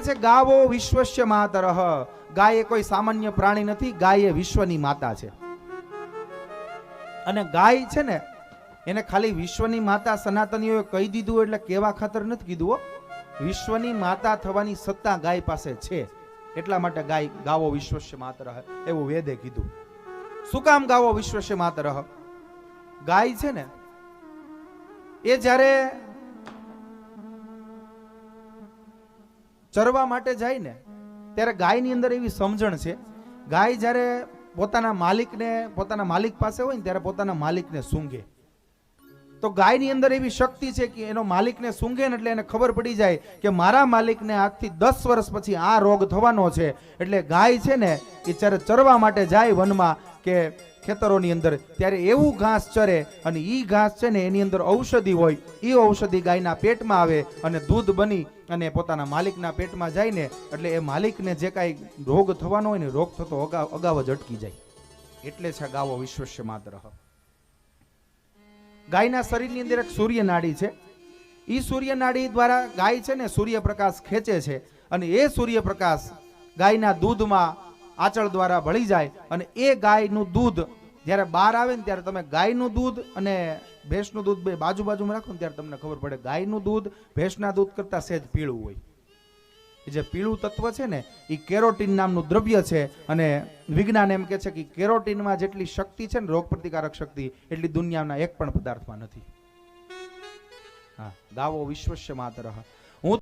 છે, ગાવો વિશ્વસ્ય માતર. ગાય એ કોઈ સામાન્ય પ્રાણી નથી, ગાય એ વિશ્વની માતા છે. અને ગાય છે ને, એને ખાલી વિશ્વની માતા સનાતનીઓએ કહી દીધું એટલે કેવા ખાતર નથી કીધું વિશ્વની માતા થવાની સત્તા ગાય પાસે છે. એટલા માટે ગાય ગાવો વિશ્વસ્ય માતર, એવું વેદે કીધું. શું કામ ગાવો વિશ્વસ્ય માતર? ગાય છે ને, એ જ્યારે ચરવા માટે જાય ને, ત્યારે ગાયની અંદર એવી સમજણ છે. ગાય જ્યારે પોતાના માલિકને, પોતાના માલિક પાસે હોય ને, ત્યારે પોતાના માલિકને સૂંઘે. તો ગાયની અંદર એવી શક્તિ છે કે એનો માલિકને સૂંઘે ને એટલે એને ખબર પડી જાય કે મારા માલિકને આજથી દસ વર્ષ પછી આ રોગ થવાનો છે. એટલે ગાય છે ને, એ જ્યારે ચરવા માટે જાય વનમાં કે ખેતરોની અંદર. ત્યારે એવું ઘાસ ચરે અને એ ઘાસ છે ને એની અંદર ઔષધિ હોય એ ઔષધિ ગાયના પેટમાં આવે અને દૂધ બની અને પોતાના માલિકના પેટમાં જાય ને એટલે એ માલિકને જે કાંઈ રોગ થવાનો હોય ને રોગ થતો અગાઉ જ અટકી જાય. એટલે છે ગાવો વિશ્વસ્ય માત્ર. ગાયના શરીરની અંદર એક સૂર્ય નાડી છે. એ સૂર્ય નાડી દ્વારા ગાય છે ને સૂર્યપ્રકાશ ખેંચે છે અને એ સૂર્યપ્રકાશ ગાયના દૂધમાં આંચળ દ્વારા ભળી જાય અને એ ગાયનું દૂધ જ્યારે બહાર આવે ને ત્યારે તમે ગાયનું દૂધ અને ભેંસનું દૂધ બે બાજુ બાજુમાં રાખો ને ત્યારે તમને ખબર પડે ગાયનું દૂધ ભેંસના દૂધ કરતાં સહેજ પીળું હોય. જે પીળું તત્વ છે ને એ કેરોટીન નામનું દ્રવ્ય છે અને વિજ્ઞાન એમ કે છે કે કેરોટીનમાં જેટલી શક્તિ છે ને રોગ પ્રતિકારક શક્તિ, એટલી દુનિયાના એક પણ પદાર્થમાં નથી. હા ગાવો વિશ્વસ્ય માતરઃ.